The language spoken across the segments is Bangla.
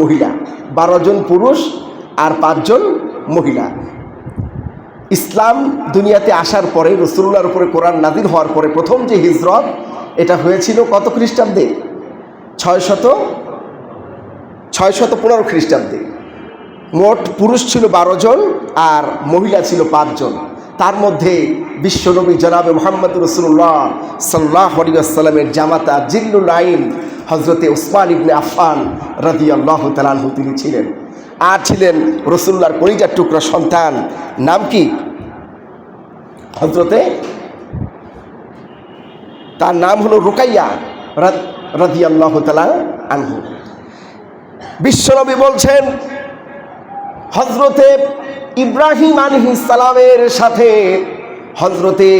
মহিলা। বারো জন পুরুষ আর পাঁচজন মহিলা। ইসলাম দুনিয়াতে আসার পরে, রসুল্লাহর উপরে কোরআন নাদির হওয়ার পরে প্রথম যে হিজরত, এটা হয়েছিল কত খ্রিস্টাব্দে? ছয় শত ছয় শত পনেরো খ্রিস্টাব্দে। মোট পুরুষ ছিল বারো জন আর মহিলা ছিল পাঁচজন তার মধ্যে বিশ্বনবী জনাবে মোহাম্মদ রসুল্লাহ সাল্লাহ আলিয়াস্লামের জামাতা জিল্লুল আইন হজরতে উসমান ইবনে আফান রাজি আল্লাহ তালানহু তিনি ছিলেন। আর ছিলেন রসুল্লাহর কলিজার টুকরা সন্তান। নাম কি? হজরতে? তার নাম হলো রুকাইয়া রাজি আল্লাহ তালা আনহু। বিশ্বনবী বলছেন হজরতে ইব্রাহিম আলহি সালামের সাথে হজরতে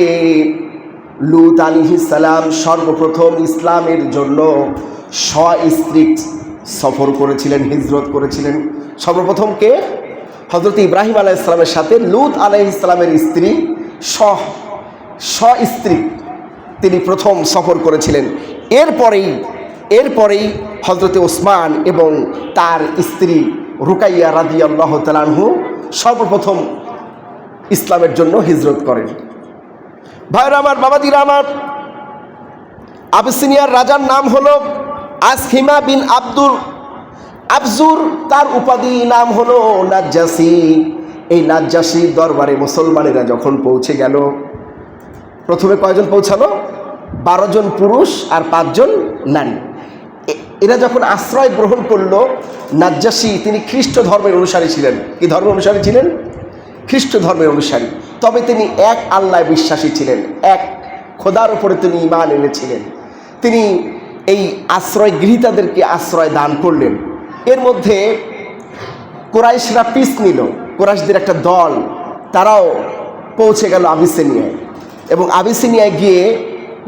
লুত আলিহি সালাম সর্বপ্রথম ইসলামের জন্য স্ত্রী সফর করেছিলেন, হিজরত করেছিলেন। সর্বপ্রথম কে? হজরত ইব্রাহিম আলাহ ইসলামের সাথে লুত আলাহ ইসলামের স্ত্রী সহ স্ত্রী তিনি প্রথম সফর করেছিলেন। এরপরেই এরপরেই হজরতে ওসমান এবং তার স্ত্রী রুকাইয়া রাজি আল্লাহ তালানহু সর্বপ্রথম ইসলামের জন্য হিজরত করেন। ভাইরা আমার, বাবাদিরা আমার, আবিসিনিয়ার রাজার নাম হলো আসহিমা বিন আব্দুল আফজুর তার উপাধি নাম হলো নাজ্জাসি। এই নাজ্জাসি দরবারে মুসলমানেরা যখন পৌঁছে গেল, প্রথমে কয়জন পৌঁছালো? বারো জন পুরুষ আর পাঁচজন নারী। এরা যখন আশ্রয় গ্রহণ করল, নাজ্জাসী তিনি খ্রিস্ট ধর্মের অনুসারী ছিলেন। কি ধর্ম অনুসারী ছিলেন? খ্রিস্ট ধর্মের অনুসারী। তবে তিনি এক আল্লাহ বিশ্বাসী ছিলেন। এক খোদার উপরে তিনি ইমান এনেছিলেন। তিনি এই আশ্রয় গৃহীতাদেরকে আশ্রয় দান করলেন। এর মধ্যে কোরাইশরা পিস নিল। কোরাইশদের একটা দল, তারাও পৌঁছে গেল আবিসেনিয়ায়। এবং আবিসিনিয়ায় গিয়ে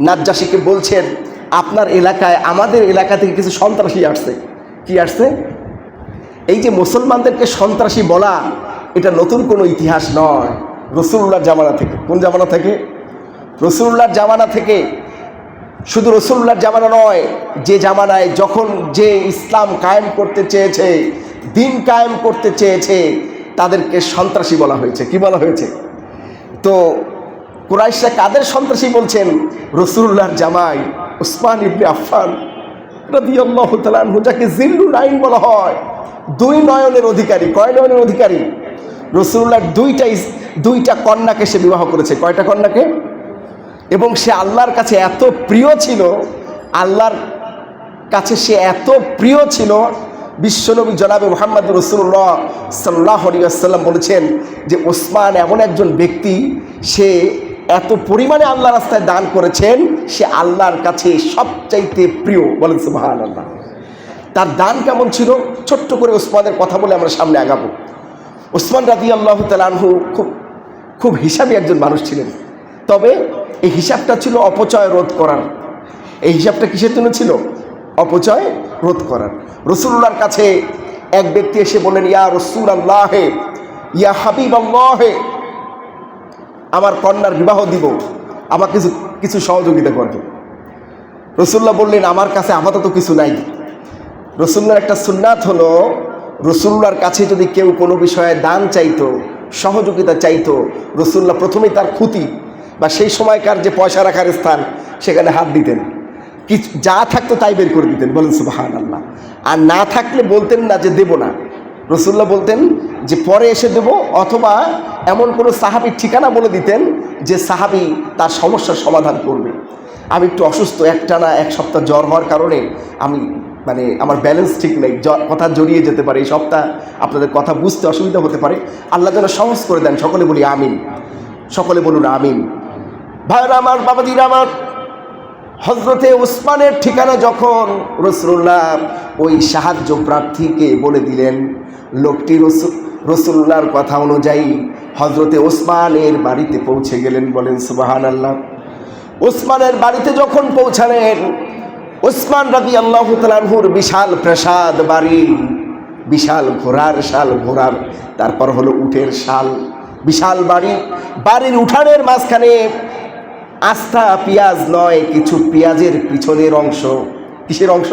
নাজ্জাসীকে বলছেন আপনার এলাকায়, আমাদের এলাকা থেকে কিছু সন্ত্রাসী আসছে। কি আসছে? এই যে মুসলমানদেরকে সন্ত্রাসী বলা, এটা নতুন কোনো ইতিহাস নয়। রসুল্লাহর জামানা থেকে। কোন জামানা থেকে? রসুল্লাহর জামানা থেকে। শুধু রসুল্লাহর জামানা নয়, যে জামানায় যখন যে ইসলাম কায়েম করতে চেয়েছে, দিন কায়েম করতে চেয়েছে, তাদেরকে সন্ত্রাসী বলা হয়েছে। কি বলা হয়েছে? তো কুরাইশরা কাদের সন্ত্রাসী বলছেন? রসুল্লাহর জামাই। উসমান ইবনে আফফান রাদিয়াল্লাহু তাআলা আনহু, যাকে জিল্লুল আইন বলা হয়, দুই নয়নের অধিকারী। কয় নয়নের অধিকারী? রসুল্লাহর দুইটা দুইটা কন্যাকে সে বিবাহ করেছে। কয়টা কন্যাকে? এবং সে আল্লাহর কাছে এত প্রিয় ছিল, আল্লাহর কাছে সে এত প্রিয় ছিল, বিশ্বনবী জনাবে মোহাম্মদ রসুল্লাহ সাল্লাহ আলিয়াল্লাম বলেছেন যে ওসমান এমন একজন ব্যক্তি, সে এত পরিমাণে আল্লাহ রাস্তায় দান করেছেন, সে আল্লাহর কাছে সবচাইতে প্রিয়। বলেন সুবাহান আল্লাহ তার দান কেমন ছিল? ছোট্ট করে ওসমানের কথা বলে আমরা সামনে আগাবো। ওসমান রাজি আল্লাহ তালানহু খুব খুব হিসাবী একজন মানুষ ছিলেন। তবে এই হিসাবটা ছিল অপচয় রোধ করার। এই হিসাবটা কিসের জন্য ছিল? অপচয় রোধ করার। রসুল্লাহর কাছে এক ব্যক্তি এসে বললেন, ইয়া রসুল আল্লাহে ইয়া হাবিব আল্লাহে আমার কন্যার বিবাহ দিব, আমাকে কিছু কিছু সহযোগিতা করবে। রসুল্লাহ বললেন, আমার কাছে আপাতত কিছু নাই। রসুল্লার একটা সুন্নাত হলো রসুল্লার কাছে যদি কেউ কোনো বিষয়ে দান চাইতো, সহযোগিতা চাইতো, রসুল্লাহ প্রথমেই তার ক্ষতি বা সেই সময়কার যে পয়সা রাখার স্থান, সেখানে হাত দিতেন। কিছু যা থাকতো তাই বের করে দিতেন। বলেন সুবাহান আল্লাহ আর না থাকলে বলতেন না যে দেব না। রসুল্লাহ বলতেন যে পরে এসে দেব অথবা এমন কোনো সাহাবির ঠিকানা বলে দিতেন যে সাহাবি তার সমস্যার সমাধান করবে। আমি একটু অসুস্থ, একটানা এক সপ্তাহ জ্বর হওয়ার কারণে আমি মানে আমার ব্যালেন্স ঠিক নেই কথা জড়িয়ে যেতে পারে। এই সপ্তাহ আপনাদের কথা বুঝতে অসুবিধা হতে পারে। আল্লাহ যেন সহজ করে দেন, সকলে বলি আমিন। সকলে বলুন আমিন। ভাইরা আমার, বাবাজিরা আমার হজরতে উসমানের ঠিকানা যখন রসুল্লাহ ওই সাহায্য প্রার্থীকে বলে দিলেন, লোকটি রসুল রসুল্লাহর কথা অনুযায়ী হজরতে ওসমানের বাড়িতে পৌঁছে গেলেন বলেন সুবাহান আল্লাহ ওসমানের বাড়িতে যখন পৌঁছালেন, ওসমান রাজি আল্লাহ বিশাল প্রাসাদ বাড়ি, বিশাল ঘোড়ার শাল ঘোড়ার, তারপর হলো উটের শাল, বিশাল বাড়ি। বাড়ির উঠানের মাঝখানে আস্থা, পেঁয়াজ নয়, কিছু পেঁয়াজের পিছনের অংশ। কিসের অংশ?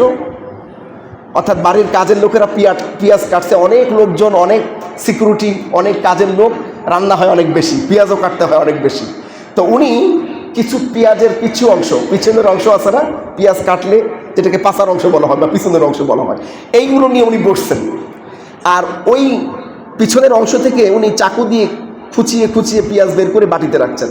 অর্থাৎ বাড়ির কাজের লোকেরা পিয়াজ, পেঁয়াজ কাটছে, অনেক লোকজন, অনেক সিকিউরিটি, অনেক কাজের লোক, রান্না হয় অনেক বেশি, পেঁয়াজও কাটতে হয় অনেক বেশি। তো উনি কিছু পেঁয়াজের কিছু অংশ, পিছনের অংশ আছে না, পেঁয়াজ কাটলে যেটাকে পাচার অংশ বলা হয় বা পিছনের অংশ বলা হয়, এইগুলো নিয়ে উনি বসছেন। আর ওই পিছনের অংশ থেকে উনি চাকু দিয়ে খুচিয়ে খুচিয়ে পেঁয়াজ বের করে বাটিতে রাখছেন।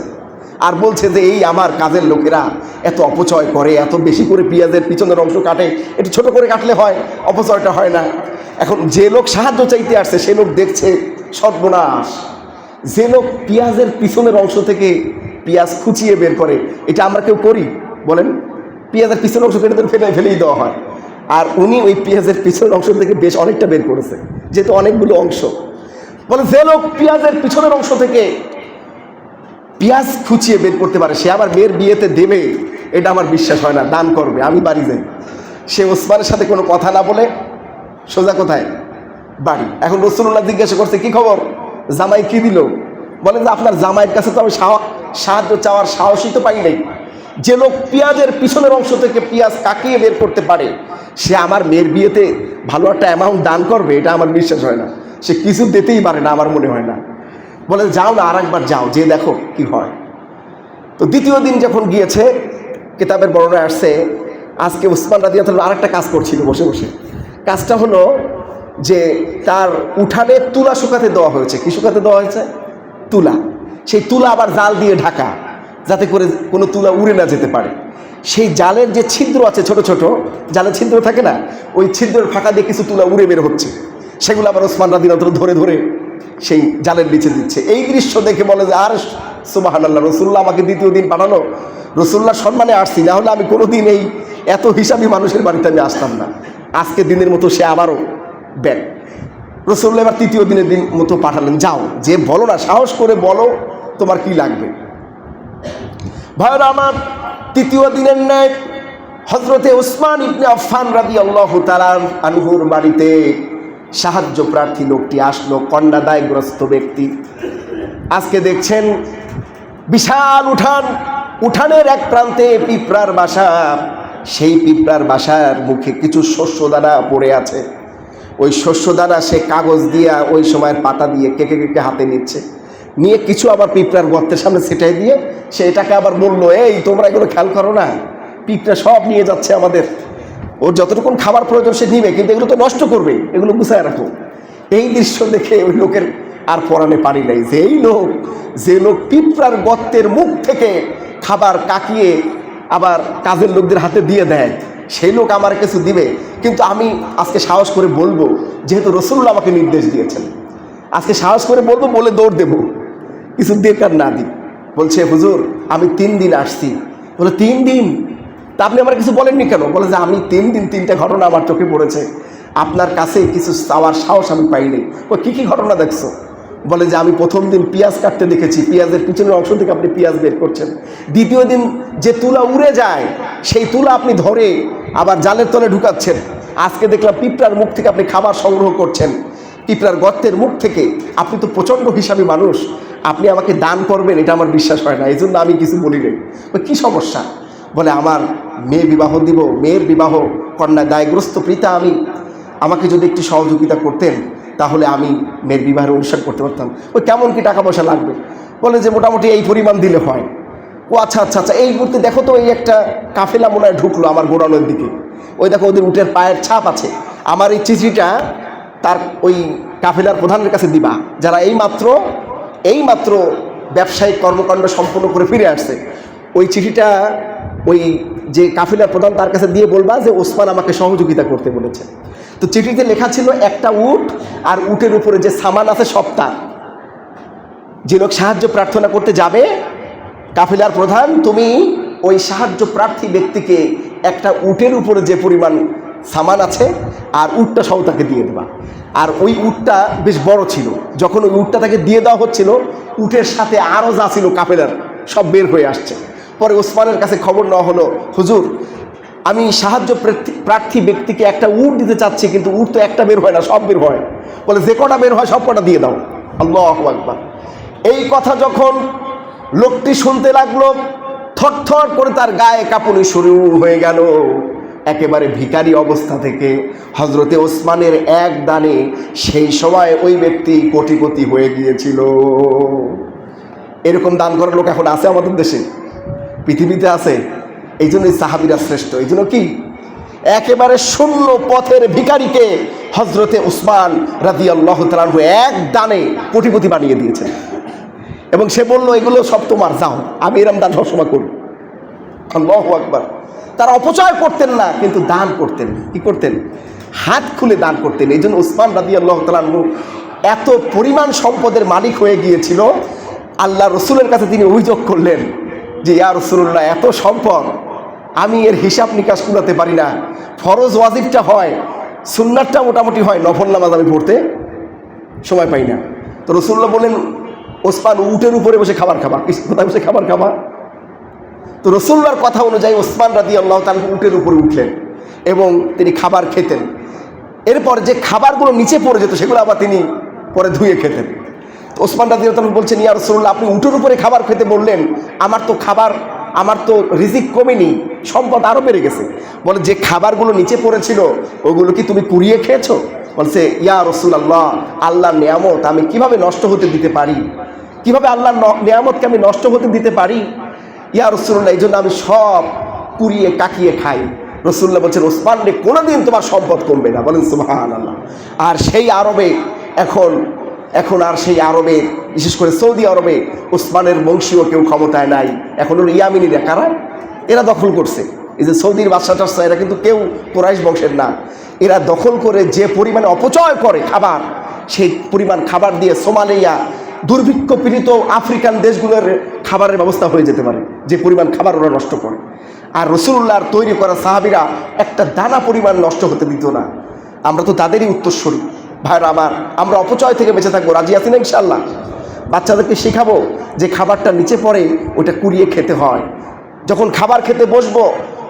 আর বলছে যে, এই আমার কাজের লোকেরা এত অপচয় করে, এত বেশি করে পেঁয়াজের পিছনের অংশ কাটে, একটু ছোট করে কাটলে হয়, অপচয়টা হয় না। এখন যে লোক সাহায্য চাইতে আসছে, সে লোক দেখছে সর্বনাশ। যে লোক পেঁয়াজের পিছনের অংশ থেকে পেঁয়াজ খুচিয়ে বের করে, এটা আমরা কেউ করি? বলেন, পেঁয়াজের পিছনের অংশ কেটে ফেলে ফেলেই দেওয়া হয়। আর উনি ওই পেঁয়াজের পিছনের অংশ থেকে বেশ অনেকটা বের করেছে, যেহেতু অনেকগুলো অংশ। বলে, যে লোক পেঁয়াজের পিছনের অংশ থেকে পেঁয়াজ খুচিয়ে বের করতে পারে, সে আবার মেয়ের বিয়েতে দেবে, এটা আমার বিশ্বাস হয় না, দান করবে, আমি বাড়ি যাই। সে ওসমানের সাথে কোনো কথা না বলে সোজা কোথায়? বাড়ি। এখন রসুল্লাহ জিজ্ঞাসা করছে, কি খবর? জামাই কি দিল? বলে যে, আপনার জামাইয়ের কাছে তো আমি সাহা- সাহায্য চাওয়ার সাহসই তো পাই নাই। যে লোক পেঁয়াজের পিছনের অংশ থেকে পেঁয়াজ কাকিয়ে বের করতে পারে, সে আমার মেয়ের বিয়েতে ভালো একটা অ্যামাউন্ট দান করবে, এটা আমার বিশ্বাস হয় না। সে কিছু দিতেই পারে না, আমার মনে হয় না। বলে, যাও না আর একবার যাও, যে দেখো কি হয়। তো দ্বিতীয় দিন যখন গিয়েছে, কিতাবের বর্ণনা আসছে, আজকে উসমান রাজিয়া আর একটা কাজ করছিল বসে বসে। কাজটা হলো যে তার উঠানে তুলা শুকাতে দেওয়া হয়েছে। কি শুকাতে দেওয়া হয়েছে? তুলা। সেই তুলা আবার জাল দিয়ে ঢাকা, যাতে করে কোনো তুলা উড়ে না যেতে পারে। সেই জালের যে ছিদ্র আছে ছোট ছোট, জালের ছিদ্র থাকে না? ওই ছিদ্রের ফাঁকা দিয়ে কিছু তুলা উড়ে বের হচ্ছে। সেগুলো আবার ওসমান রাদিনত ধরে ধরে সেই জালের নিচে দিচ্ছে। এই দৃশ্য দেখে বলে যে, আর সুবাহান আল্লাহ রসুল্লাহ আমাকে দ্বিতীয় দিন পাঠানো রসুল্লাহ সম্মানে আসছি। না হলে আমি কোনোদিন এই এত হিসাবি মানুষের বাড়িতে আমি আসতাম না। আজকে দিনের মতো সে আবারও ব্যাগ রসুল্লাহ এবার তৃতীয় দিনের দিন মতো পাঠালেন, যাও, যে বলো না, সাহস করে বলো তোমার কি লাগবে? ভাইরা আমার তৃতীয় দিনের ন্যায় হজরতে ওসমান ইবনে আফফান রাদি আল্লাহ তালার আনহুর বাড়িতে সাহায্য প্রার্থী লোকটি আসলো কন্যাদায়গ্রস্ত ব্যক্তি। আজকে দেখছেন বিশাল উঠান, উঠানের এক প্রান্তে পিঁপড়ার বাসা। সেই পিঁপড়ার বাসার মুখে কিছু শস্য দানা পড়ে আছে। ওই শস্য দানা সে কাগজ দিয়া ওই সময়ের পাতা দিয়ে কেকে কেকে হাতে নিচ্ছে। নিয়ে কিছু আবার পিঁপড়ার গর্তের সামনে সেটাই দিয়ে সে এটাকে আবার বলল, এই, তোমরা এগুলো খেয়াল করো না। পিঁপড়া সব নিয়ে যাচ্ছে আমাদের। ওর যতটুকুন খাবার প্রয়োজন সে নিবে, কিন্তু এগুলো তো নষ্ট করবে। এগুলো গুছায় রাখো। এই দৃশ্য দেখে ওই লোকের আর পরাণে পারি নাই। যে এই লোক, যে লোক পিঁপড়ার গর্তের মুখ থেকে খাবার কাকিয়ে আবার কাজের লোকদের হাতে দিয়ে দেয়। সেই লোক আমার কিছু দিবে। কিন্তু আমি আজকে সাহস করে বলব, যেহেতু রসুল্লাহ আমাকে নির্দেশ দিয়েছেন। আজকে সাহস করে বলব, বলে দৌড় দেবো। কিছু বেকার না দিই বলছে, হুজুর, আমি তিন দিন আসছি। বলে, তিন দিন? তা আপনি আমার কিছু বলেননি কেন? বলে যে, আমি তিন দিন তিনটা ঘটনা আমার চোখে পড়েছে। আপনার কাছে কিছু চাওয়ার সাহস আমি পাইনি। ও কী কী ঘটনা দেখছ? বলে যে আমি প্রথম দিন পেঁয়াজ কাটতে দেখেছি। পেঁয়াজের পিছনের অংশ থেকে আপনি পেঁয়াজ বের করছেন। দ্বিতীয় দিন যে তুলা উড়ে যায়, সেই তুলা আপনি ধরে আবার জালের তলে ঢুকাচ্ছেন। আজকে দেখলাম পিঁপড়ার মুখ থেকে আপনি খাবার সংগ্রহ করছেন। পিঁপড়ার গর্তের মুখ থেকে আপনি তো প্রচণ্ড হিসাবী মানুষ। আপনি আমাকে দান করবেন, এটা আমার বিশ্বাস হয় না। এই জন্য আমি কিছু বলি নাই। কী সমস্যা? বলে, আমার মেয়ে বিবাহ দিব, মেয়ের বিবাহ কন্যা দায়গ্রস্ত পিতা আমি। আমাকে যদি একটু সহযোগিতা করতেন তাহলে আমি মেয়ের বিবাহের অনুষ্ঠান করতে পারতাম। ওই কেমন কি টাকা পয়সা লাগবে? বলে যে মোটামুটি এই পরিমাণ দিলে হয়। ও আচ্ছা আচ্ছা আচ্ছা এই মুহূর্তে দেখো তো এই একটা কাফেলা মনে হয় ঢুকলো আমার গোডাউনের দিকে। ওই দেখো ওদের উটের পায়ের ছাপ আছে। আমার এই চিঠিটা তার ওই কাফেলার প্রধানের কাছে দিবা। যারা এই মাত্র এই মাত্র ব্যবসায়িক কর্মকাণ্ড সম্পন্ন করে ফিরে আসছে, ওই চিঠিটা ওই যে কাফিলার প্রধান তার কাছে দিয়ে বলবা যে ওসমান আমাকে সহযোগিতা করতে বলেছে। তো চিঠিতে লেখা ছিল একটা উট আর উটের উপরে যে সামান আছে সব তার যে লোক সাহায্য প্রার্থনা করতে যাবে, কাফিলার প্রধান, তুমি ওই সাহায্য প্রার্থী ব্যক্তিকে একটা উটের উপরে যে পরিমাণ সামান আছে আর উটটা সব তাকে দিয়ে দেবা। আর ওই উটটা বেশ বড় ছিল। যখন ওই উটটা তাকে দিয়ে দেওয়া হচ্ছিল, উটের সাথে আরও যা ছিল কাফেলার, সব বের হয়ে আসছে। পরে ওসমানের কাছে খবর নেওয়া হলো, হুজুর আমি সাহায্য প্রার্থী- ব্যক্তিকে একটা উট দিতে চাচ্ছি, কিন্তু উট তো একটা বের হয় না, সব বের হয়। বলে, যে কটা বের হয় সব কটা দিয়ে দাও। আল্লাহ আকবার। এই কথা যখন লোকটি শুনতে লাগল থরথর করে তার গায়ে কাঁপুনি শুরু হয়ে গেল। একেবারে ভিখারি অবস্থা থেকে হজরতে ওসমানের এক দানে সেই সময় ওই ব্যক্তি কোটিপতি হয়ে গিয়েছিল। এরকম দান করার লোক এখন আছে আমাদের দেশে? পৃথিবীতে আছে? এই জন্যই সাহাবিরা শ্রেষ্ঠ। এই জন্য কি? একেবারে শূন্য পথের ভিকারিকে হজরতে উসমান রাজি আল্লাহ তালু এক দানে কোটিপতি বানিয়ে দিয়েছেন। এবং সে বলল, এগুলো সব তোমার, যাও, আমি এরম দান সবসময় করি আল্লাহ আকবার। তারা অপচয় করতেন না, কিন্তু দান করতেন। কি করতেন? হাত খুলে দান করতেন। এই জন্য উসমান রাজি আল্লাহ তালু এত পরিমাণ সম্পদের মালিক হয়ে গিয়েছিল, আল্লাহ রসুলের কাছে তিনি অভিযোগ করলেন যে, ইয়া রসুল্লাহ এত সম্পদ আমি এর হিসাব নিকাশ কুলাতে পারি না। ফরজ ওয়াজিবটা হয় সুন্নারটা মোটামুটি হয়। নফল নামাজ আমি পড়তে সময় পাই না। তো রসুল্লাহ বলেন ওসমান উটের উপরে বসে খাবার খাবা। কোথায় বসে খাবার খাবা? তো রসুল্লার কথা অনুযায়ী ওসমান রাদি আল্লাহ তাল উটের উপরে উঠলেন এবং তিনি খাবার খেতেন। এরপর যে খাবারগুলো নিচে পড়ে যেত, সেগুলো আবার তিনি পরে ধুয়ে খেতেন। তো ওসমান রাদি আল্লাহ বলছেন, ইয়া রসুল্লাহ আপনি উটের উপরে খাবার খেতে বললেন, আমার তো খাবার আমার তো রিজিক কমেনি, সম্পদ আরও বেড়ে গেছে। বলে, যে খাবারগুলো নিচে পড়েছিল, ওগুলো কি তুমি কুড়িয়ে খেয়েছো? বলছে, ইয়া রসুল আল্লাহ আল্লাহর নিয়ামত আমি কীভাবে নষ্ট হতে দিতে পারি? কীভাবে আল্লাহর ন- নিয়ামতকে আমি নষ্ট হতে দিতে পারি? ইয়া রসুল্লাহ এই জন্য আমি সব কুড়িয়ে কাকিয়ে খাই। রসুল্লাহ বলছেন, ওসমান রে, কোনোদিন তোমার সম্পদ কমবে না। বলেন সুবাহান আল্লাহ আর সেই আরবে এখন এখন আর সেই আরবে, বিশেষ করে সৌদি আরবে ওসমানের বংশীয় কেউ ক্ষমতায় নাই। এখন হলো ইয়ামিনীরা, কারা? এরা দখল করছে। এই যে সৌদির বাদশা টাসা এরা কিন্তু কেউ কোরাইশ বংশের না। এরা দখল করে যে পরিমাণে অপচয় করে খাবার, সেই পরিমাণ খাবার দিয়ে সোমালিয়া দুর্ভিক্ষ পীড়িত আফ্রিকান দেশগুলোর খাবারের ব্যবস্থা হয়ে যেতে পারে। যে পরিমাণ খাবার ওরা নষ্ট করে। আর রসুল্লাহর তৈরি করা সাহাবিরা একটা দানা পরিমাণ নষ্ট হতে দিত না। আমরা তো তাদেরই উত্তরস্বরী ভাইরা আমার, আমরা অপচয় থেকে বেঁচে থাকব, রাজি আছি না ইনশাল্লাহ বাচ্চাদেরকে শেখাবো যে খাবারটা নিচে পড়ে, ওটা কুড়িয়ে খেতে হয়। যখন খাবার খেতে বসবো,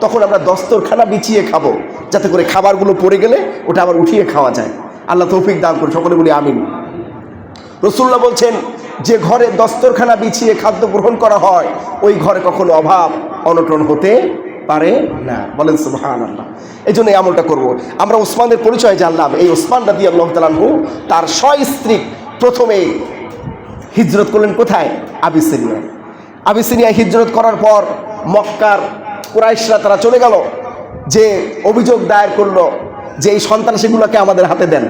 তখন আমরা দস্তরখানা বিছিয়ে খাব, যাতে করে খাবারগুলো পড়ে গেলে ওটা আবার উঠিয়ে খাওয়া যায়। আল্লাহ তৌফিক দান করে সকলে বলি আমিন। রসুল্লাহ বলছেন, যে ঘরে দস্তরখানা বিছিয়ে খাদ্য গ্রহণ করা হয়, ওই ঘরে কখনো অভাব, অনটন হতে পারে না। বলেন সুবহান আল্লাহ এই জন্য এই আমলটা করব। আমরা ওসমানের পরিচয় জানলাম। এই ওসমান রাদি আল্লাহ তালাহু তার স্ব স্ত্রী প্রথমে হিজরত করলেন কোথায়? আবিসিনিয়ায় আবিসিনিয়ায় হিজরত করার পর মক্কার কুরাইশরা তারা চলে গেল। যে অভিযোগ দায়ের করল যে এই সন্ত্রাসীগুলোকে আমাদের হাতে দেন।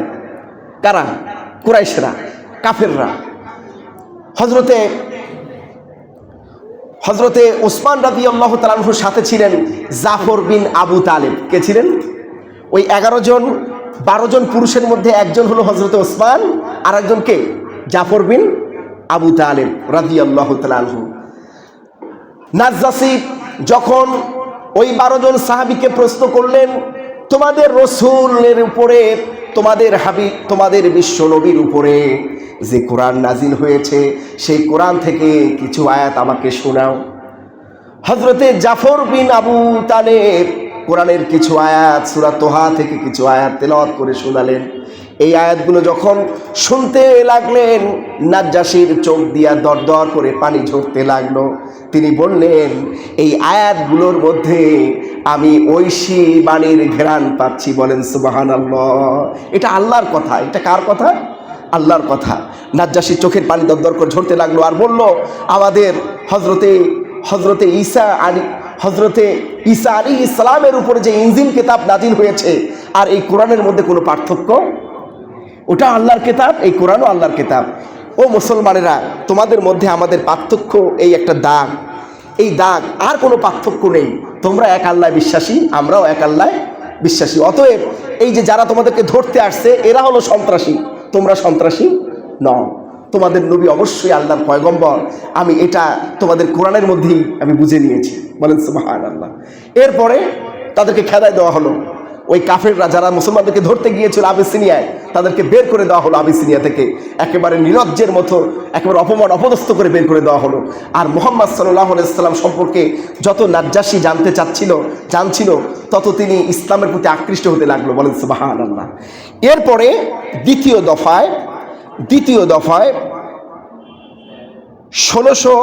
কারা? কুরাইশরা, কাফেররা। হজরতে হজরতে ওসমান রাদি আল্লাহ তালাহুর সাথে ছিলেন জাফর বিন আবু তালেব। কে ছিলেন? ওই এগারো জন, বারো জন পুরুষের মধ্যে একজন হলো হজরতে ওসমান আর একজন কে? জাফর বিন আবু তালেব রাদি আল্লাহ তালাহু নাজ্জাসি যখন ওই বারো জন সাহাবিকে প্রশ্ন করলেন তোমাদের রসুলের উপরে, তোমাদের হাবি তোমাদের বিশ্ব নবীর উপরে যে কোরআন নাজিল হয়েছে, সেই কোরআন থেকে কিছু আয়াত আমাকে শোনাও। হজরতে জাফর বিন আবু তালেব কোরআনের কিছু আয়াত সুরাতোহা থেকে কিছু আয়াত তেলাওয়াত করে শোনালেন। এই আয়াতগুলো যখন শুনতে লাগলেন, নাজ্জাসির চোখ দিয়া দর দর করে পানি ঝরতে লাগল। তিনি বললেন, এই আয়াতগুলোর মধ্যে আমি ঐশী বাণীর ঘেরান পাচ্ছি। বলেন সুবাহান আল্লাহ এটা আল্লাহর কথা। এটা কার কথা? আল্লাহর কথা। নাজ্জাসি চোখের পানি দরদর করে ঝরতে লাগল আর বলল, আমাদের হজরতে হজরতে ঈসা আলী হজরতে ঈসা আলী ইসলামের উপরে যে ইঞ্জিন কেতাব নাজিল হয়েছে, আর এই কোরআনের মধ্যে কোনো পার্থক্য ওটা আল্লাহর কেতাব, এই কোরআনও আল্লাহর কেতাব। ও মুসলমানেরা, তোমাদের মধ্যে আমাদের পার্থক্য এই একটা দাগ। এই দাগ, আর কোনো পার্থক্য নেই। তোমরা এক আল্লাহ বিশ্বাসী, আমরাও এক আল্লাহ বিশ্বাসী। অতএব এই যে যারা তোমাদেরকে ধরতে আসছে, এরা হলো সন্ত্রাসী। তোমরা সন্ত্রাসী নও। তোমাদের নবী অবশ্যই আল্লাহর পয়গম্বর। আমি এটা তোমাদের কোরআনের মধ্যেই আমি বুঝে নিয়েছি। বলেন সুবাহান আল্লাহ এরপরে তাদেরকে খেদায় দেওয়া হলো। ওই কাফেররা যারা মুসলমানদেরকে ধরতে গিয়েছিল আবিসিনিয়ায়, তাদেরকে বের করে দেওয়া হলো আবিসিনিয়া থেকে। একেবারে নিরজ্জের মতো, একেবারে অপমান অপদস্থ করে বের করে দেওয়া হলো। আর মোহাম্মদ সাল্লাহ সাল্লাম সম্পর্কে যত নাজ্জাসী জানতে চাচ্ছিল, জানছিল, তত তিনি ইসলামের প্রতি আকৃষ্ট হতে লাগল। বলেন সুবাহান আল্লাহ এরপরে দ্বিতীয় দফায় দ্বিতীয় দফায় ষোলোশো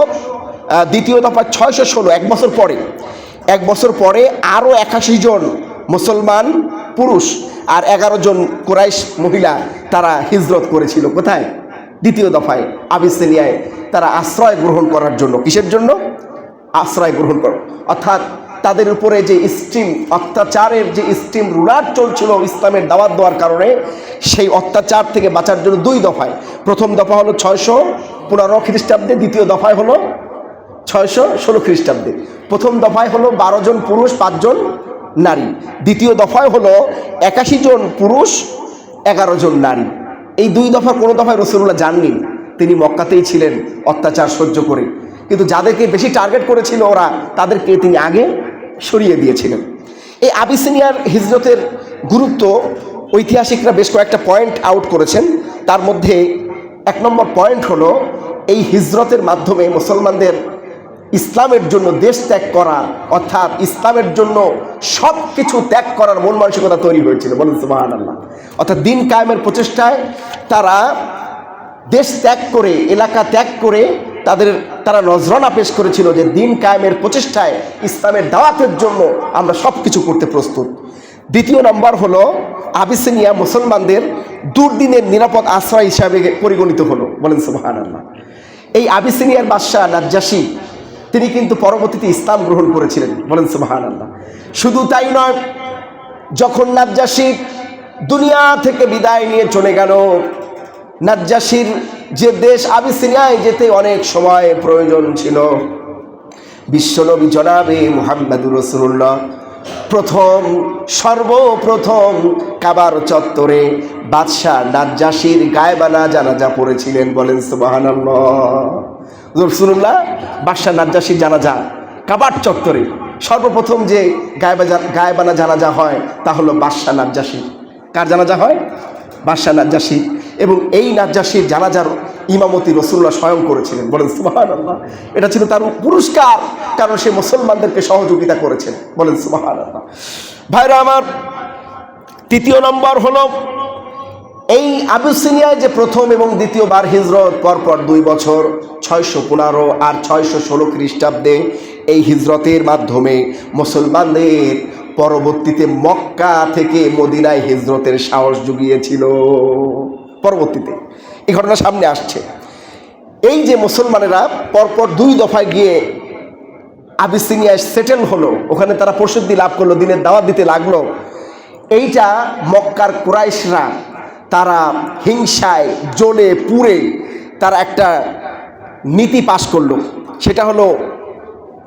দ্বিতীয় দফায় ছয়শো ষোলো, এক বছর পরে, এক বছর পরে আরও একাশি জন মুসলমান, পুরুষ আর এগারো জন কোরাইশ মহিলা তারা হিজরত করেছিল। কোথায়? দ্বিতীয় দফায়, আবিসেনিয়ায় তারা আশ্রয় গ্রহণ করার জন্য। কিসের জন্য? আশ্রয় গ্রহণ কর অর্থাৎ তাদের উপরে যে স্টিম, অত্যাচারের যে স্টিম রুলার চলছিল ইসলামের দাওয়াত দেওয়ার কারণে, সেই অত্যাচার থেকে বাঁচার জন্য দুই দফায়। প্রথম দফা হলো ছয়শো পনেরো খ্রিস্টাব্দে, দ্বিতীয় দফায় হলো ছয়শো ষোলো খ্রিস্টাব্দে। প্রথম দফায় হলো বারো জন পুরুষ পাঁচজন নারী। দ্বিতীয় দফায় হলো একাশি জন পুরুষ, এগারো জন নারী। এই দুই দফা, কোনো দফায় রসুল্লাহ জাননি তিনি মক্কাতেই ছিলেন অত্যাচার সহ্য করে। কিন্তু যাদেরকে বেশি টার্গেট করেছিল ওরা, তাদেরকে তিনি আগে সরিয়ে দিয়েছিলেন। এই আবিসিনিয়ার হিজরতের গুরুত্ব ঐতিহাসিকরা বেশ কয়েকটা পয়েন্ট আউট করেছেন। তার মধ্যে এক নম্বর পয়েন্ট হলো, এই হিজরতের মাধ্যমে মুসলমানদের ইসলামের জন্য দেশ ত্যাগ করা, অর্থাৎ ইসলামের জন্য সব কিছু ত্যাগ করার মন মানসিকতা তৈরি হয়েছিল। বলুন সুবাহান আল্লাহ অর্থাৎ দিন কায়েমের প্রচেষ্টায় তারা দেশ ত্যাগ করে, এলাকা ত্যাগ করে তাদের, তারা নজরানা পেশ করেছিল যে দিন কায়েমের প্রচেষ্টায় ইসলামের দাওয়াতের জন্য আমরা সব কিছু করতে প্রস্তুত। দ্বিতীয় নম্বর হলো, আবিসিনিয়া মুসলমানদের দুর্দিনের নিরাপদ আশ্রয় হিসাবে পরিগণিত হলো। বলেন সুবাহান আল্লাহ এই আবিসিনিয়ার বাদশাহ নাজ্জাসী তিনি কিন্তু পরবর্তীতে ইসলাম গ্রহণ করেছিলেন। বলেন সুবাহান আল্লাহ শুধু তাই নয়, যখন নাজ্জাসী দুনিয়া থেকে বিদায় নিয়ে চলে গেল, নাজ্জাসীর যে দেশ আবিসিনিয়ায় যেতে অনেক সময় প্রয়োজন ছিল। বিশ্বনবী জনাবে মুহাম্মদুর রসুল্লাহ প্রথম, সর্বপ্রথম কাবার চত্বরে বাদশাহ নাজ্জাসীর গায়বানা জানাজা পড়েছিলেন, বলেন সুবাহান রসুল্লাহ বাদশাহ নাজ্জাসীর জানাজা, কাবার চত্বরে। সর্বপ্রথম যে গায়বাজা গায়বানা জানাজা হয়, তা হলো বাদশাহ নাজ্জাসীর। কার জানাজা হয়? বাদশাহ নাজ্জাসী এবং এই নাজ্জাসীর জানাজার ইমামতি রসুল্লাহ স্বয়ং করেছিলেন। বলেন সুবাহান আল্লাহ এটা ছিল তার পুরস্কার, কারণ সে মুসলমানদেরকে সহযোগিতা করেছেন। বলেন সুবাহান আল্লাহ ভাইরা আমার, তৃতীয় নম্বর হলো এই আবুসিনিয়ায় যে প্রথম এবং দ্বিতীয়বার হিজরত, পরপর দুই বছর, ছয়শো পনেরো আর ছয়শো ষোলো খ্রিস্টাব্দে এই হিজরতের মাধ্যমে মুসলমানদের পরবর্তীতে মক্কা থেকে মদিনায় হিজরতের সাহস জুগিয়েছিল। পরবর্তীতে। এই ঘটনা সামনে আসছে। এই যে মুসলমানেরা পরপর দুই দফায় গিয়ে আবিসিনিয়ায় সেটেল হলো, ওখানে তারা প্রসিদ্ধি লাভ করল, দিনের দাওয়াত দিতে লাগল, এইটা মক্কার কুরাইশরা তারা হিংসায় জ্বলে পুড়ে তারা একটা নীতি পাশ করল। সেটা হলো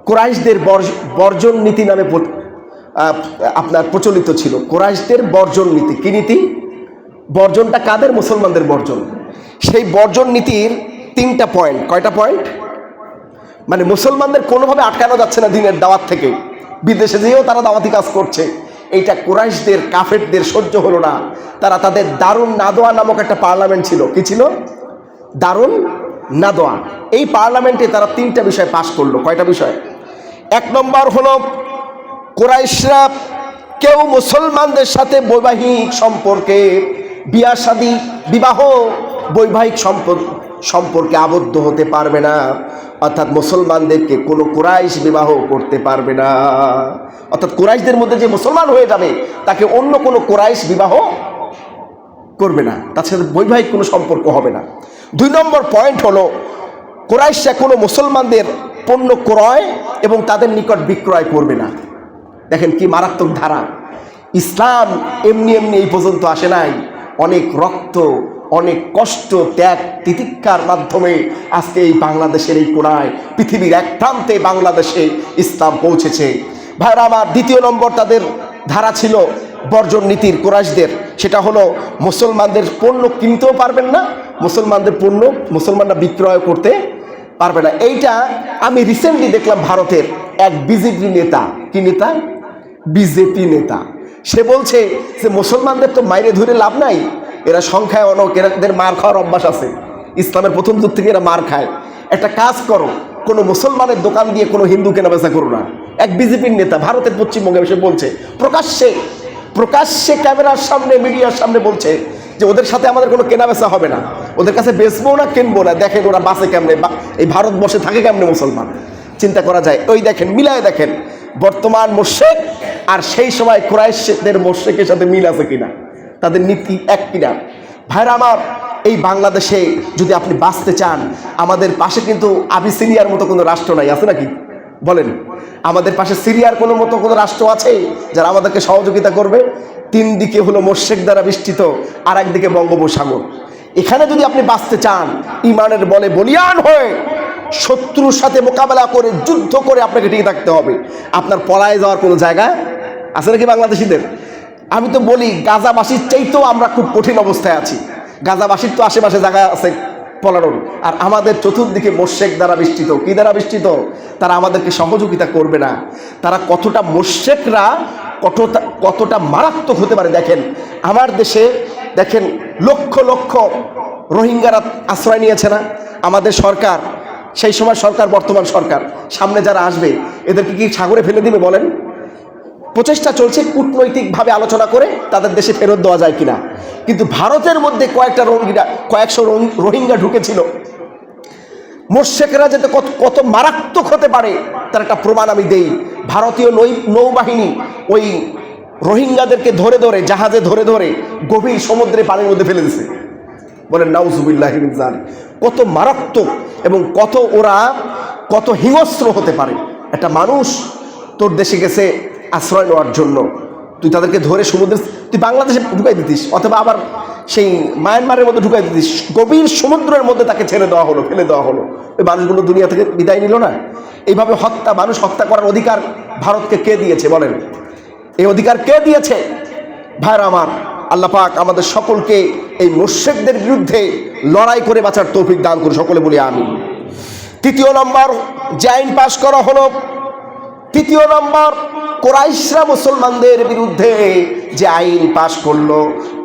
কোরাইশদের বর্জ- বর্জন নীতি নামে আপনার প্রচলিত ছিল। কোরাইশদের বর্জন নীতি। কি নীতি? বর্জনটা কাদের মুসলমানদের বর্জন? সেই বর্জন নীতির তিনটা পয়েন্ট কয়টা পয়েন্ট মানে মুসলমানদের কোনোভাবে আটকানো যাচ্ছে না দিনের দাওয়াত থেকে। বিদেশে যেও তারা দাওয়াতি কাজ করছে। এইটা কুরাইশদের, কাফেরদের সহ্য হলো না। তারা তাদের দারুণ নাদোয়া নামক একটা পার্লামেন্ট ছিল। কি ছিল? দারুণ নাদোয়া। এই পার্লামেন্টে তারা তিনটা বিষয় পাশ করল। কয়টা বিষয়? এক নম্বর হলো, কোরাইশরা কেউ মুসলমানদের সাথে বৈবাহিক সম্পর্কে বিয়া বিবাহ বৈবাহিক সম্পর্ক সম্পর্কে আবদ্ধ হতে পারবে না। অর্থাৎ মুসলমানদেরকে কোনো কোরাইশ বিবাহ করতে পারবে না। অর্থাৎ কোরাইশদের মধ্যে যে মুসলমান হয়ে যাবে, তাকে অন্য কোনো কোরাইশ বিবাহ করবে না। তার সাথে বৈবাহিক কোনো সম্পর্ক হবে না। দুই নম্বর পয়েন্ট হলো, কোরাইশরা কোনো মুসলমানদের পণ্য ক্রয় এবং তাদের নিকট বিক্রয় করবে না। দেখেন কি মারাত্মক ধারা। ইসলাম এমনি এমনি এই পর্যন্ত আসে নাই। অনেক রক্ত অনেক কষ্ট, ত্যাগ, তিতিক্ষার মাধ্যমে আজকে এই বাংলাদেশের এই কোনায় পৃথিবীর এক প্রান্তে বাংলাদেশে ইসলাম পৌঁছেছে। ভাইরা, আমার দ্বিতীয় নম্বর তাদের ধারা ছিল বর্জন নীতির কোরাইশদের। সেটা হলো, মুসলমানদের পণ্য কিনতেও পারবেন না, মুসলমানদের পণ্য মুসলমানরা বিক্রয় করতে পারবে না। এইটা আমি রিসেন্টলি দেখলাম ভারতের এক বিজেপি নেতা। কি নেতা? বিজেপি নেতা। সে বলছে যে, মুসলমানদের তো মাইরে ধরে লাভ নাই এরা সংখ্যায় অনেক এদের মার খাওয়ার অভ্যাস আছে। ইসলামের প্রথম যুগ থেকে এরা মার খায়। একটা কাজ করো, কোনো মুসলমানের দোকান দিয়ে কোনো হিন্দু কেনাবেচা করো না। এক বিজেপির নেতা, ভারতের পশ্চিমবঙ্গে এসে বলছে, প্রকাশ্যে প্রকাশ্যে ক্যামেরার সামনে, মিডিয়ার সামনে বলছে যে ওদের সাথে আমাদের কোনো কেনাবেচা হবে না। ওদের কাছে বেচবো না, কিনবো না। দেখেন ওরা বাসে কেমনে, বা- এই ভারতবর্ষে থাকে কেমনে মুসলমান? চিন্তা করা যায়। ওই দেখেন, মিলায় দেখেন, বর্তমান মোশেক আর সেই সময় ক্রাইশদের মোর্শেকের সাথে মিল আছে কিনা। তাদের নীতি এক কিনা? ভাইরা আমার, এই বাংলাদেশে যদি আপনি বাঁচতে চান, আমাদের পাশে কিন্তু আবিসিনিয়ার মতো কোনো রাষ্ট্র নাই, আছে নাকি? বলেন। আমাদের পাশে সিরিয়ার কোনো মতো কোনো রাষ্ট্র আছে যারা আমাদেরকে সহযোগিতা করবে? তিন দিকে হলো মোর্শেক দ্বারা বেষ্টিত আর একদিকে বঙ্গোপসাগর। এখানে যদি আপনি বাঁচতে চান, ইমানের বলে বলিয়ান হয়ে শত্রুর সাথে মোকাবেলা করে, যুদ্ধ করে আপনাকে টিকে থাকতে হবে। আপনার পলায় যাওয়ার কোনো জায়গা আছে নাকি বাংলাদেশিদের? আমি তো বলি, গাজাবাসীর চাইতেও আমরা খুব কঠিন অবস্থায় আছি। গাজাবাসীর তো আশেপাশে জায়গা আছে পলানোর। আর আমাদের চতুর্দিকে মোর্শেক দ্বারা বেষ্টিত। কি দ্বারা বেষ্টিত? তারা আমাদেরকে সহযোগিতা করবে না। তারা কতটা মোর্শেকরা কতটা কতটা মারাত্মক হতে পারে দেখেন। আমার দেশে দেখেন, লক্ষ লক্ষ রোহিঙ্গারা আশ্রয় নিয়েছে না। আমাদের সরকার, সেই সময় সরকার, বর্তমান সরকার, সামনে যারা আসবে, এদেরকে কি সাগরে ফেলে দিবে বলেন? প্রচেষ্টা চলছে কূটনৈতিকভাবে আলোচনা করে তাদের দেশে ফেরত দেওয়া যায় কিনা। কিন্তু ভারতের মধ্যে কয়েকটা রোহিঙ্গা, কয়েকশো রোহিং- রোহিঙ্গা ঢুকেছিল। মোর্শেকরা যাতে কত কত মারাত্মক হতে পারে, তার একটা প্রমাণ আমি দেই। ভারতীয় নৌ, নৌবাহিনী ওই রোহিঙ্গাদেরকে ধরে ধরে, জাহাজে ধরে ধরে গভীর সমুদ্রে পানির মধ্যে ফেলে দিছে। বলেন, নাউজুবিল্লাহ কত মারাত্মক এবং কত ওরা কত হিংস্র হতে পারে। একটা মানুষ তোর দেশে গেছে আশ্রয় নেওয়ার জন্য। তুই তাদেরকে ধরে সমুদ্রে তুই বাংলাদেশে ঢুকাই দিতিস, অথবা আবার সেই মায়ানমারের মধ্যে ঢুকাই দিতিস। গভীর সমুদ্রের মধ্যে তাকে ছেড়ে দেওয়া হলো, ফেলে দেওয়া হলো। ওই মানুষগুলো দুনিয়া থেকে বিদায় নিল না। এইভাবে হত্যা, মানুষ হত্যা করার অধিকার ভারতকে কে দিয়েছে বলেন? এই অধিকার কে দিয়েছে? ভাইরা আমার, আল্লাহ পাক আমাদের সকলকে এই মোর্শেকদের বিরুদ্ধে লড়াই করে বাঁচার তৌফিক দান করে সকলে বলি আমি তৃতীয় নম্বর, যে আইন পাশ করা হলো তৃতীয় নম্বর, কোরাইশরা মুসলমানদের বিরুদ্ধে যে আইন পাশ করল,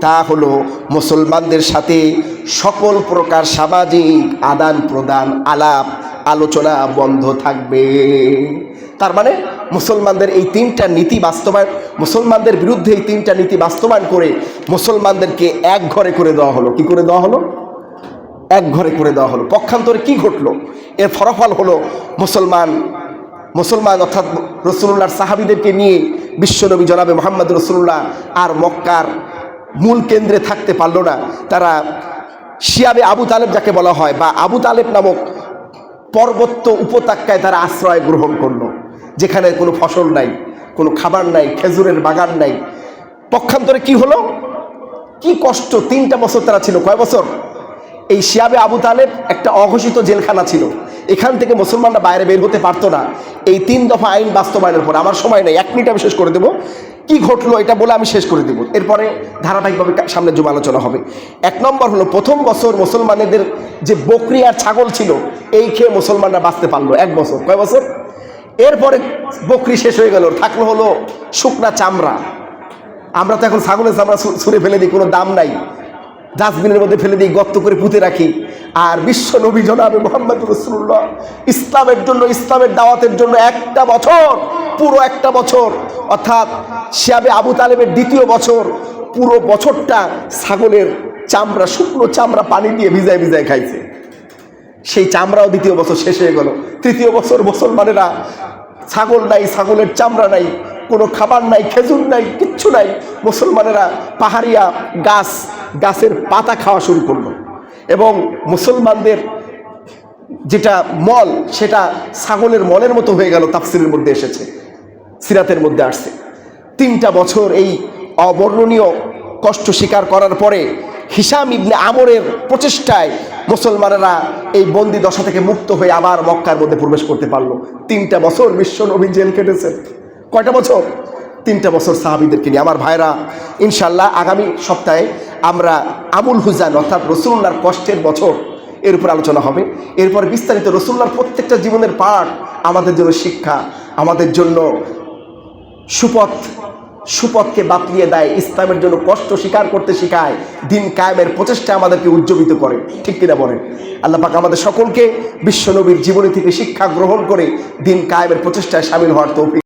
তা হলো মুসলমানদের সাথে সকল প্রকার সামাজিক আদান প্রদান, আলাপ, আলোচনা বন্ধ থাকবে। তার মানে মুসলমানদের এই তিনটা নীতি বাস্তবায়ন, মুসলমানদের বিরুদ্ধে এই তিনটা নীতি বাস্তবায়ন করে মুসলমানদেরকে এক ঘরে করে দেওয়া হলো। কি করে দেওয়া হলো? এক ঘরে করে দেওয়া হলো। পক্ষান্তরে কি ঘটলো? এর ফলাফল হলো মুসলমান মুসলমান অর্থাৎ রসুল্লাহর সাহাবিদেরকে নিয়ে বিশ্বনবী জনাবে মোহাম্মদ রসুল্লাহ আর মক্কার মূল কেন্দ্রে থাকতে পারল না। তারা শিয়াবে আবু তালেব যাকে বলা হয় বা আবু তালেব নামক পর্বত্য উপত্যকায় তারা আশ্রয় গ্রহণ করল, যেখানে কোনো ফসল নাই, কোনো খাবার নাই, খেজুরের বাগান নাই। পক্ষান্তরে কি হলো? কি কষ্ট? তিনটা বছর তারা ছিল। কয় বছর? এই শিয়াবে আবু তালেব একটা অঘোষিত জেলখানা ছিল। এখান থেকে মুসলমানরা বাইরে বের হতে পারতো না। এই তিন দফা আইন বাস্তবায়নের পর, আমার সময় নেই, এক মিনিট আমি শেষ করে দেবো। কি ঘটলো এটা বলে আমি শেষ করে দেবো। এরপরে ধারাবাহিকভাবে সামনে জমা আলোচনা হবে। এক নম্বর হলো, প্রথম বছর মুসলমানেদের যে বকরি আর ছাগল ছিল, এই খেয়ে মুসলমানরা বাঁচতে পারল এক বছর। কয় বছর? এরপরে বকরি শেষ হয়ে গেল। থাকল হলো শুকনা চামড়া। আমরা তো এখন ছাগলের চামড়া ছুঁড়ে ফেলে দিই, কোনো দাম নাই। ডাস্টবিনের মধ্যে ফেলে দিই গর্ত করে পুঁতে রাখি। আর বিশ্ব নবী জনাবে মোহাম্মদ রসুল্লাহ, ইসলামের জন্য, ইসলামের দাওয়াতের জন্য একটা বছর, পুরো একটা বছর, অর্থাৎ শিয়াবে আবু তালেবের দ্বিতীয় বছর, পুরো বছরটা ছাগলের চামড়া, শুকনো চামড়া পানি দিয়ে ভিজায় ভিজায় খাইছে। সেই চামড়াও দ্বিতীয় বছর শেষ হয়ে গেল। তৃতীয় বছর মুসলমানেরা ছাগল নাই, ছাগলের চামড়া নাই, কোনো খাবার নাই, খেজুর নাই, কিচ্ছু নাই। মুসলমানেরা পাহাড়িয়া গাছ, গাছের পাতা খাওয়া শুরু করল। এবং মুসলমানদের যেটা মল, সেটা ছাগলের মলের মতো হয়ে গেল, তাফসিরের মধ্যে এসেছে, সিরাতের মধ্যে আসছে। তিনটা বছর এই অবর্ণনীয় কষ্ট স্বীকার করার পরে হিসাম ইবনে আমরের প্রচেষ্টায় মুসলমানেরা এই বন্দি দশা থেকে মুক্ত হয়ে আবার মক্কার মধ্যে প্রবেশ করতে পারল। তিনটা বছর বিশ্ব নবী জেল কেটেছে। কয়টা বছর? তিনটা বছর সাহাবিদেরকে নিয়ে। আমার ভাইরা ইনশাল্লাহ আগামী সপ্তাহে আমরা আমুল হুজান, অর্থাৎ রসুল্লার কষ্টের বছর এর উপর আলোচনা হবে। এরপর বিস্তারিত রসুল্লাহর প্রত্যেকটা জীবনের পাঠ আমাদের জন্য শিক্ষা, আমাদের জন্য সুপথ সুপথকে বাতলিয়ে দেয়, ইসলামের জন্য কষ্ট স্বীকার করতে শেখায়, দিন কায়েমের প্রচেষ্টা আমাদেরকে উজ্জীবিত করে। ঠিক কিনা বলেন? আল্লাহ পাক আমাদের সকলকে বিশ্বনবীর জীবনী থেকে শিক্ষা গ্রহণ করে দিন কায়েমের প্রচেষ্টায় সামিল হওয়ার তৌফিক